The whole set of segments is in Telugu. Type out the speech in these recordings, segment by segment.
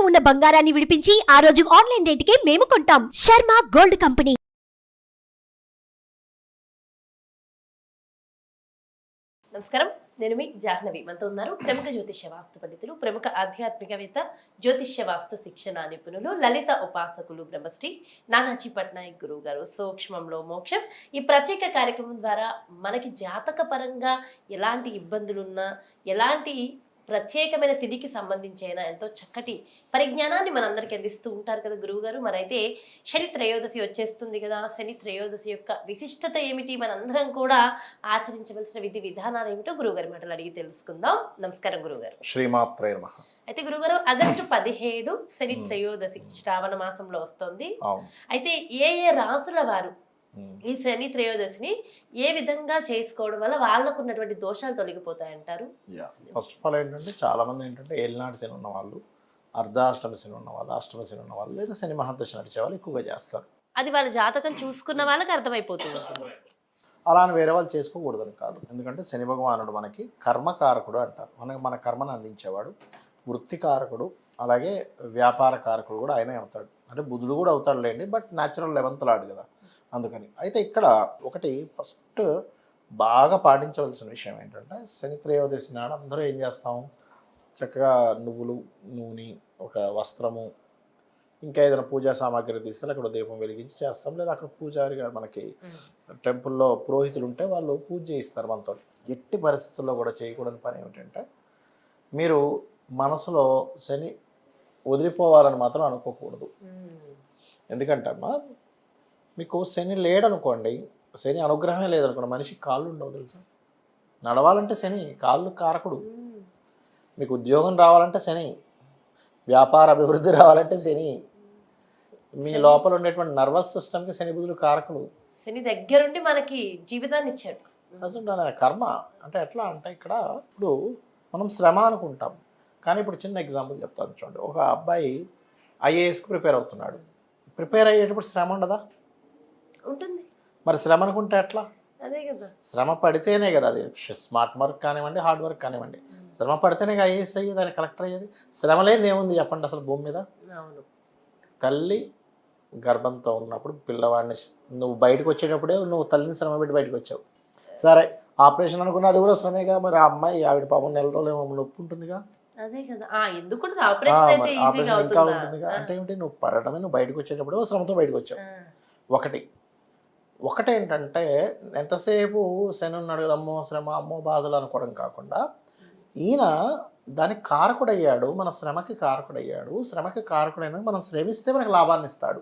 ఇంట్లో ఉన్న బంగారాన్ని విడిపించి ఆ రోజు ఆన్లైన్ రేటుకే మేము కొంటాం. Sharma gold company. నమస్కారం. నేను మీ జాహ్నవి. మనతో ఉన్నారు ప్రముఖ జ్యోతిష్య వాస్తు పండితులు ప్రముఖ ఆధ్యాత్మికవేత్త జ్యోతిష్య వాస్తు శిక్షణ నిపుణులు లలిత ఉపాసకులు బ్రహ్మశ్రీ నానాజీ పట్నాయక్ గురువు గారు సూక్ష్మంలో మోక్షం. ఈ ప్రత్యేక కార్యక్రమం ద్వారా మనకి జాతక పరంగా ఎలాంటి ఇబ్బందులున్నా ఎలాంటి ప్రత్యేకమైన తిథికి సంబంధించి అయినా ఎంతో చక్కటి పరిజ్ఞానాన్ని మనందరికీ అందిస్తూ ఉంటారు కదా గురువు గారు మరైతే శని త్రయోదశి వచ్చేస్తుంది కదా. శని త్రయోదశి యొక్క విశిష్టత ఏమిటి? మనందరం కూడా ఆచరించవలసిన విధి విధానాలు ఏమిటో గురువుగారి మాటలు అడిగి తెలుసుకుందాం. నమస్కారం గురువుగారు. శ్రీమాత్రే అయితే గురుగారు ఆగస్టు పదిహేడు శని త్రయోదశి శ్రావణ మాసంలో వస్తోంది. అయితే ఏ ఏ రాసుల వారు. ఈ శని త్రయోదశిని ఏ విధంగా చేసుకోవడం వల్ల వాళ్ళకు ఉన్నటువంటి దోషాలు తొలగిపోతాయంటారు? యా ఫస్ట్ ఆఫ్ ఆల్ ఏంటంటే చాలా మంది ఏంటంటే ఏలినాటి శని ఉన్న వాళ్ళు అర్ధాష్టమి శని ఉన్న వాళ్ళు అష్టమి శని ఉన్న వాళ్ళు లేదా శని మహాదశ నడిచే వాళ్ళు ఎక్కువగా చేస్తారు. అది వాళ్ళ జాతకం చూసుకున్న వాళ్ళకి అర్థమైపోతుంది. అలా అని వేరే వాళ్ళు చేసుకోకూడదని కాదు. ఎందుకంటే శని భగవానుడు మనకి కర్మకారకుడు అంటారు. మనకి మన కర్మను అందించేవాడు వృత్తికారకుడు అలాగే వ్యాపార కారకుడు కూడా ఆయనే అవుతాడు. అంటే బుధుడు కూడా అవుతాడు లేండి బట్ న్యాచురల్ లెవెన్త్ లాడు కదా. అందుకని. అయితే ఇక్కడ ఒకటి ఫస్ట్ బాగా పాటించవలసిన విషయం ఏంటంటే శని త్రయోదశి నాడు అందరూ ఏం చేస్తాం? చక్కగా నువ్వులు నూనె ఒక వస్త్రము ఇంకా ఏదైనా పూజా సామాగ్రి తీసుకెళ్ళి అక్కడ దీపం వెలిగించి చేస్తాం. లేదా అక్కడ పూజారి గారు మనకి టెంపుల్లో పురోహితులు ఉంటే వాళ్ళు పూజ చేయిస్తారు మనతో. ఎట్టి పరిస్థితుల్లో కూడా చేయకూడని పని ఏమిటంటే మీరు మనసులో శని వదిలిపోవాలని మాత్రం అనుకోకూడదు. ఎందుకంటే అమ్మా మీకు శని లేడనుకోండి శని అనుగ్రహమే లేదనుకోండి మనిషికి కాళ్ళు ఉండవు తెలుసా? నడవాలంటే శని కాళ్ళు కారకుడు. మీకు ఉద్యోగం రావాలంటే శని వ్యాపార అభివృద్ధి రావాలంటే శని. మీ లోపల ఉండేటువంటి నర్వస్ సిస్టమ్కి శని బుధులు కారకులు శని దగ్గరుండి మనకి జీవితాన్ని ఇచ్చాడు. అసలు కర్మ. అంటే ఎట్లా అంటే ఇక్కడ ఇప్పుడు మనం శ్రమ అనుకుంటాం. కానీ ఇప్పుడు చిన్న ఎగ్జాంపుల్ చెప్తాను చూడండి. ఒక అబ్బాయి ఐఏఎస్కి ప్రిపేర్ అవుతున్నాడు. ప్రిపేర్ అయ్యేటప్పుడు శ్రమ ఉండదా? ఉంటుంది. మరి శ్రమ అనుకుంటే ఎట్లా? అదే కదా. శ్రమ పడితేనే కదా అది. స్మార్ట్ వర్క్ కానివ్వండి హార్డ్ వర్క్ కానివ్వండి. శ్రమ పడితేనే ఐఏఎస్ అయ్యేది అది కలెక్టర్ అయ్యేది. శ్రమ లేని ఏముంది చెప్పండి అసలు భూమి మీద? అవును. తల్లి గర్భంతో ఉన్నప్పుడు పిల్లవాడిని నువ్వు బయటకు వచ్చేటప్పుడే నువ్వు తల్లిని శ్రమ పెట్టి బయటకు వచ్చావు. సరే ఆపరేషన్ అనుకున్నా అది కూడా శ్రమేగా మరి ఆ అమ్మాయి ఆవిడ పాపం నెల రోజులు ఏమో నొప్పి ఉంటుందిగా? అదే కదా. ఆ ఎందుకు ఆపరేషన్ అయితే ఈజీగా ఉంటుందిగా. అంటే ఏమిటి? నువ్వు పడటమే నువ్వు బయటకు వచ్చేటప్పుడు శ్రమతో బయటకు వచ్చావు. ఒకటి. ఒకటేంటంటే ఎంతసేపు శని ఉన్నాడు కదా అమ్మో శ్రమ అమ్మో బాధలు అనుకోవడం కాకుండా ఈయన దానికి కారకుడయ్యాడు మన శ్రమకి కారకుడయ్యాడు శ్రమకి కారకుడైన మనం శ్రమిస్తే మనకు లాభాన్ని ఇస్తాడు.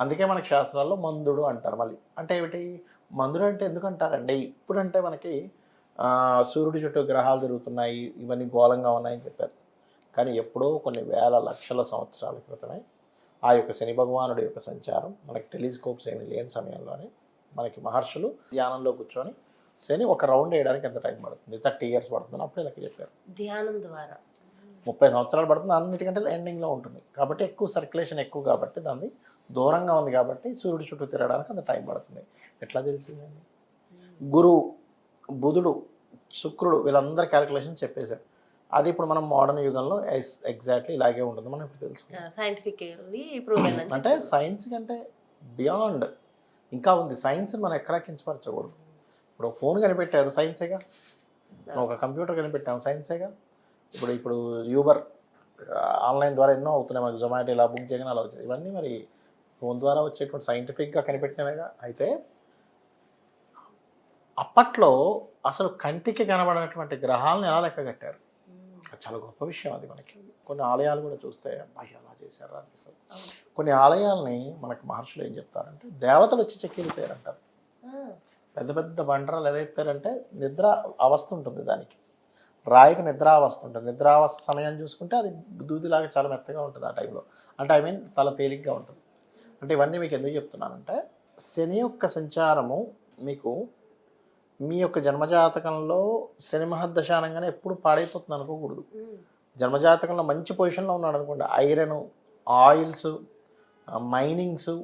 అందుకే మనకి శాస్త్రాల్లో మందుడు అంటారు మళ్ళీ. అంటే ఏమిటి? మందుడు అంటే ఎందుకంటారండి ఇప్పుడంటే మనకి సూర్యుడి చుట్టూ గ్రహాలు తిరుగుతున్నాయి ఇవన్నీ గోళంగా ఉన్నాయని చెప్పారు. కానీ ఎప్పుడో కొన్ని వేల లక్షల సంవత్సరాల క్రితమే ఆ యొక్క శని భగవానుడి యొక్క సంచారం మనకి టెలిస్కోప్స్ ఏమి లేని సమయంలోనే మనకి మహర్షులు ధ్యానంలో కూర్చొని శని ఒక రౌండ్ వేయడానికి ఎంత టైం పడుతుంది? థర్టీ ఇయర్స్ పడుతుంది అప్పుడే లెక్క చెప్పారు. ధ్యానం ద్వారా. ముప్పై సంవత్సరాలు పడుతుంది అన్నిటికంటే ఎండింగ్లో ఉంటుంది. కాబట్టి ఎక్కువ సర్క్యులేషన్ ఎక్కువ కాబట్టి దాన్ని దూరంగా ఉంది కాబట్టి సూర్యుడి చుట్టూ తిరగడానికి అంత టైం పడుతుంది. ఎట్లా తెలిసిందండి? గురువు బుధుడు శుక్రుడు వీళ్ళందరి క్యాలిక్యులేషన్ చెప్పేశారు. అది ఇప్పుడు మనం మోడర్న్ యుగంలో ఎగ్జాక్ట్లీ ఇలాగే ఉంటుంది మనం ఇప్పుడు ప్రూవ్ అంటే సైన్స్ కంటే బియాండ్ ఇంకా ఉంది. సైన్స్ మనం ఎక్కడా కించపరచకూడదు. ఇప్పుడు ఫోన్ కనిపెట్టారు సైన్సేగా ఒక కంప్యూటర్ కనిపెట్టాము సైన్సేగా ఇప్పుడు ఇప్పుడు యూబర్ ఆన్లైన్ ద్వారా ఎన్నో అవుతున్నాయి. మనకి జొమాటో ఇలా బుక్ చేయగానే అలా వచ్చాయి ఇవన్నీ మరి ఫోన్ ద్వారా వచ్చేటువంటి సైంటిఫిక్గా కనిపెట్టినవేగా అయితే అప్పట్లో అసలు కంటికి కనబడినటువంటి గ్రహాలను ఎలా లెక్క కట్టారు? చాలా గొప్ప విషయం అది మనకి. కొన్ని ఆలయాలు కూడా చూస్తే అబ్బాయి అలా చేశారు అనిపిస్తుంది. కొన్ని ఆలయాల్ని మనకి మహర్షులు ఏం చెప్తారంటే దేవతలు వచ్చి చెక్కిపోయారు అంటారు పెద్ద పెద్ద బండరాలు ఎలా ఎత్తారంటే నిద్ర అవస్థ ఉంటుంది దానికి. రాయికి నిద్ర అవస్థ ఉంటుంది. నిద్ర అవస్థ సమయం చూసుకుంటే అది దూదిలాగా చాలా మెత్తగా ఉంటుంది ఆ టైంలో. అంటే ఐ మీన్ చాలా తేలిగ్గా ఉంటుంది. అంటే ఇవన్నీ మీకు ఎందుకు చెప్తున్నానంటే శని యొక్క సంచారము మీకు మీ యొక్క జన్మజాతకంలో శని మహర్దశ అనగానే ఎప్పుడు పాడైపోతుంది అనుకోకూడదు జన్మజాతకంలో మంచి పొజిషన్లో ఉన్నాడు అనుకోండి iron oils minings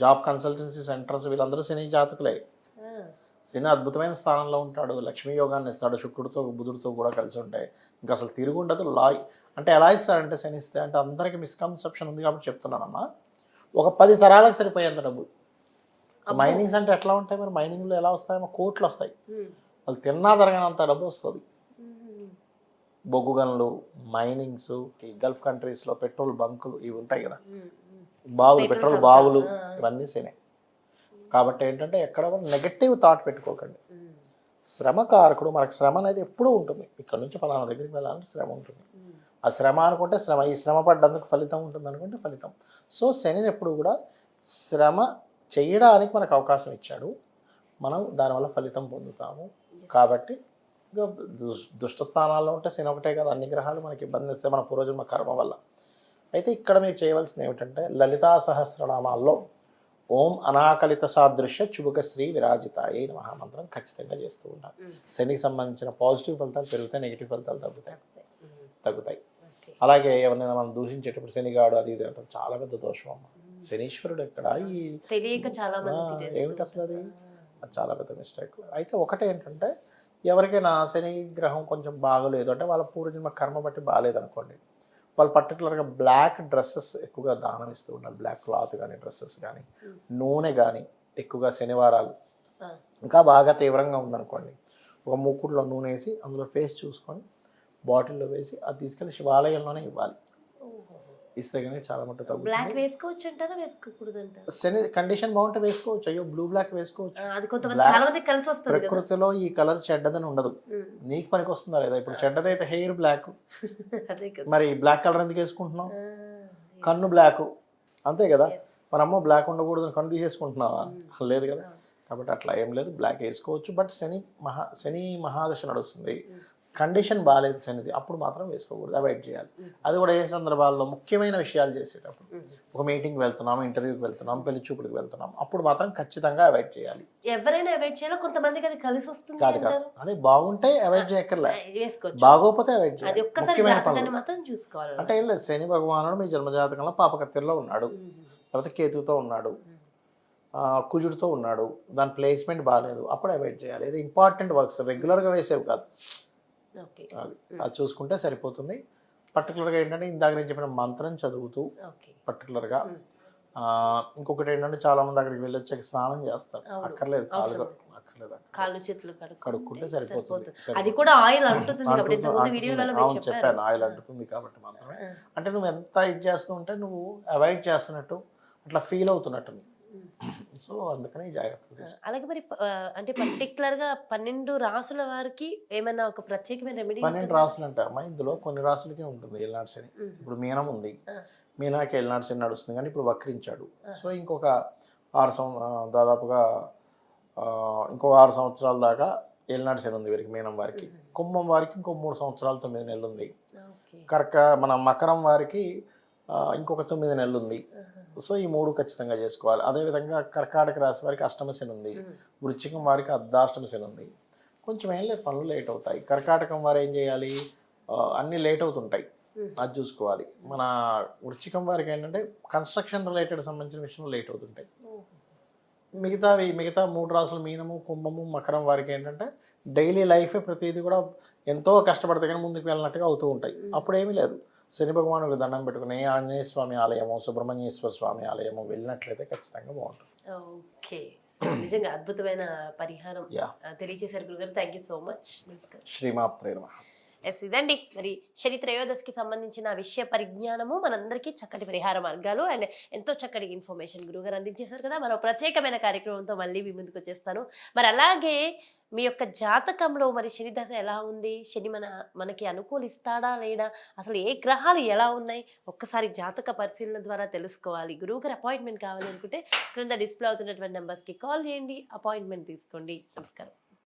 job consultancy centres వీళ్ళందరూ శని జాతకులే. శని అద్భుతమైన స్థానంలో ఉంటాడు లక్ష్మీ యోగాన్ని ఇస్తాడు శుక్రుడితో బుధుడితో కూడా కలిసి ఉంటాయి. ఇంకా అసలు తిరుగు ఉండదు లాయ్. అంటే ఎలా ఇస్తాడంటే శని ఇస్తే అంటే అందరికీ మిస్కన్సెప్షన్ ఉంది కాబట్టి చెప్తున్నానమ్మా. ఒక పది తరాలకు సరిపోయేంత డబ్బు. మైనింగ్స్ అంటే ఎట్లా ఉంటాయి మరి? మైనింగ్లో ఎలా వస్తాయో కోట్లు వస్తాయి. వాళ్ళు తిన్నా జరగనంత డబ్బు వస్తుంది. బొగ్గు గనులు మైనింగ్స్ ఈ గల్ఫ్ కంట్రీస్లో పెట్రోల్ బంకులు ఇవి ఉంటాయి కదా. బావులు పెట్రోల్ బావులు. ఇవన్నీ సేనే. కాబట్టి ఏంటంటే ఎక్కడ కూడా నెగటివ్ థాట్ పెట్టుకోకండి. శ్రమ కారకుడు మనకు శ్రమ అనేది ఎప్పుడూ ఉంటుంది. ఇక్కడ నుంచి ఫలానా దగ్గరికి వెళ్ళాలంటే శ్రమ ఉంటుంది. ఆ శ్రమ అనుకుంటే శ్రమ. ఈ శ్రమ పడ్డందుకు ఫలితం ఉంటుంది అనుకుంటే ఫలితం. సో శనిని ఎప్పుడు కూడా శ్రమ చేయడానికి మనకు అవకాశం ఇచ్చాడు. మనం దానివల్ల ఫలితం పొందుతాము. కాబట్టి ఇక దుష్- దుష్ట స్థానాల్లో ఉంటే శని ఒకటే కదా. అన్ని గ్రహాలు మనకి ఇబ్బంది ఇస్తే మన పూర్వజన్మ కర్మ వల్ల. అయితే ఇక్కడ మీరు చేయవలసింది ఏమిటంటే లలితా సహస్రనామాల్లో ఓం అనాకలిత సాదృశ్య చుబుక శ్రీ విరాజితాయి మహామంత్రం ఖచ్చితంగా చేస్తూ ఉంటారు ఉమ్. శనికి సంబంధించిన పాజిటివ్ ఫలితాలు పెరుగుతాయి నెగిటివ్ ఫలితాలు తగ్గుతాయి. ఉమ్. తగ్గుతాయి. అలాగే ఎవరినైనా మనం దూషించేటప్పుడు శనిగాడు అది ఇది అంటాం చాలా పెద్ద దోషం అమ్మ. శనీశ్వరుడు ఎక్కడ? తెలియక చాలా ఏమిటి అసలు అది? చాలా పెద్ద మిస్టేక్ అయితే ఒకటే ఏంటంటే ఎవరికైనా శని గ్రహం కొంచెం బాగలేదు అంటే వాళ్ళ పూర్వజన్మ కర్మ బట్టి బాగాలేదు అనుకోండి వాళ్ళు పర్టికులర్గా బ్లాక్ డ్రెస్సెస్ ఎక్కువగా దానం ఇస్తూ ఉండాలి. బ్లాక్ క్లాత్ కానీ డ్రెస్సెస్ కానీ నూనె కానీ ఎక్కువగా శనివారాలు. ఇంకా బాగా తీవ్రంగా ఉందనుకోండి. ఒక మూకుడులో నూనె వేసి అందులో ఫేస్ చూసుకొని బాటిల్లో వేసి అది తీసుకెళ్ళి శివాలయంలోనే ఇవ్వాలి. ఇస్తే కానీ చాలా మట్టు బ్లాక్ తగ్గుతుంది. వేసుకోవచ్చు అంటారా వేసుకోకూడదు అంటారా శని కండిషన్ బాగుంటే వేసుకోవచ్చు. అయ్యో బ్లూ బ్లాక్ వేసుకోవచ్చు. అది కొంతమంది Black- చాలా మంది కలిసి వస్తుంది కదా. ప్రకృతిలో ఈ కలర్ చెడ్డదని ఉండదు. ఉమ్. నీకు పనికి వస్తుందా లేదా? ఇప్పుడు చెడ్డదైతే హెయిర్ బ్లాక్. అదే కదా. మరి బ్లాక్ కలర్ ఎందుకు వేసుకుంటున్నావు? ఆ, కన్ను బ్లాక్. అంతే కదా? Yes. మరి అమ్మ బ్లాక్ ఉండకూడదు అని కన్ను తీసేసుకుంటున్నావా? లేదు కదా. కాబట్టి అట్లా ఏం లేదు. బ్లాక్ వేసుకోవచ్చు. బట్ శని మహా శని మహాదశ నడుస్తుంది. కండిషన్ బాగాలేదు శనిది అప్పుడు మాత్రం వేసుకోకూడదు అవాయిడ్ చేయాలి. అది కూడా ఏ సందర్భాల్లో ముఖ్యమైన విషయాలు చేసేటప్పుడు. ఒక మీటింగ్కి వెళ్తున్నాం ఇంటర్వ్యూకి వెళ్తున్నాం పెళ్ళి చూపులకు వెళ్తున్నాం అప్పుడు మాత్రం ఖచ్చితంగా అవాయిడ్ చేయాలి. ఎవరైనా అవాయిడ్ చేయాలో కొంతమందికి అది కలిసి వస్తుంది కాదు కాదు. అదే బాగుంటే అవాయిడ్ చేయక్కర్లే. బాగోపోతే అవాయిడ్ చేయాలి. అంటే ఏం లేదు శని భగవానుడు మీ జన్మజాతకంలో పాపకత్తిలో ఉన్నాడు. లేకపోతే కేతుతో ఉన్నాడు. కుజుడితో ఉన్నాడు. దాని ప్లేస్మెంట్ బాగాలేదు అప్పుడు అవాయిడ్ చేయాలి. ఇది ఇంపార్టెంట్ వర్క్స్ రెగ్యులర్గా వేసేవి కాదు. అది అది చూసుకుంటే సరిపోతుంది. పర్టికులర్గా ఏంటంటే ఇందాక నేను చెప్పిన మంత్రం చదువుతూ పర్టికులర్గా. ఇంకొకటి ఏంటంటే చాలా మంది అక్కడికి వెళ్ళి వచ్చాక స్నానం చేస్తారు. అక్కర్లేదు కాలు అక్కర్లేదు కాళ్ళు చేతులు కడుక్కుంటే సరిపోతుంది అది కూడా ఆయిల్ అంటుతుంది కాబట్టి. వీడియోలలో అవును చెప్పాను ఆయిల్ అంటుతుంది కాబట్టి మాత్రమే. అంటే నువ్వు ఎంత ఇది చేస్తూ ఉంటే నువ్వు అవాయిడ్ చేస్తున్నట్టు అట్లా ఫీల్ అవుతున్నట్టు సో అందుకని తీసుకో అలాగే మరి అంటే పర్టికులర్గా పన్నెండు రాసుల వారికి ఏమైనా ఒక ప్రత్యేకమైన రెమెడీ పన్నెండు రాసులు అంటే అమ్మా ఇందులో కొన్ని రాసులకే ఉంటుంది. ఏళ్ళనాడు శని. ఇప్పుడు మీనం ఉంది. మీనాకి ఏళ్ళనాడు శని నడుస్తుంది కానీ ఇప్పుడు వక్రించాడు. సో ఇంకొక ఆరు సం ఆ, దాదాపుగా ఆ, ఇంకో ఆరు సంవత్సరాల దాకా ఏళ్ళనాడు శని ఉంది వీరికి మీనం వారికి. కుంభం వారికి ఇంకో మూడు సంవత్సరాలు తొమ్మిది నెలలు ఉంది. ఓకే. కర్క మన మకరం వారికి ఇంకొక తొమ్మిది నెలలు ఉంది సో ఈ మూడు ఖచ్చితంగా చేసుకోవాలి. అదేవిధంగా కర్కాటక రాశి వారికి అష్టమ శని ఉంది. వృశ్చికం వారికి అర్ధాష్టమ శని ఉంది. కొంచెం ఏం లేదు పనులు లేట్ అవుతాయి. కర్కాటకం వారు ఏం చేయాలి? అన్నీ లేట్ అవుతుంటాయి. అది చూసుకోవాలి. మన వృశ్చికం వారికి ఏంటంటే కన్స్ట్రక్షన్ రిలేటెడ్ సంబంధించిన విషయంలో లేట్ అవుతుంటాయి. మిగతావి మిగతా మూడు రాసులు మీనము కుంభము మకరం వారికి ఏంటంటే డైలీ లైఫ్ ప్రతిదీ కూడా ఎంతో కష్టపడితే కానీ ముందుకు వెళ్ళినట్టుగా అవుతూ ఉంటాయి. అప్పుడు ఏమీ లేదు. శని భగవానుడికి దండం పెట్టుకుని ఆంజనేయ స్వామి ఆలయము సుబ్రహ్మణ్యేశ్వర స్వామి ఆలయము వెళ్ళినట్లయితే ఖచ్చితంగా బాగుంటుంది. ఓకే. నిజంగా అద్భుతమైన పరిహారం. తెలియజేశారు గురుగారు. థ్యాంక్ యూ సో మచ్ నమస్కారం. శ్రీమాత్రే నమః. ఎస్ ఇదండి. మరి శని త్రయోదశికి సంబంధించిన విషయ పరిజ్ఞానము మనందరికీ చక్కటి పరిహార మార్గాలు అండ్ ఎంతో చక్కటి ఇన్ఫర్మేషన్ గురుగారు అందించేశారు కదా. మరో ప్రత్యేకమైన కార్యక్రమంతో మళ్ళీ మీ ముందుకు వచ్చేస్తాను. మరి అలాగే మీ యొక్క జాతకంలో మరి శని దశ ఎలా ఉంది? శని మన మనకి అనుకూలిస్తాడా లేడా? అసలు ఏ గ్రహాలు ఎలా ఉన్నాయి? ఒక్కసారి జాతక పరిశీలన ద్వారా తెలుసుకోవాలి. గురువుగారు అపాయింట్మెంట్ కావాలి అనుకుంటే క్రింద డిస్ప్లే అవుతున్నటువంటి నెంబర్స్కి కాల్ చేయండి. అపాయింట్మెంట్ తీసుకోండి. నమస్కారం.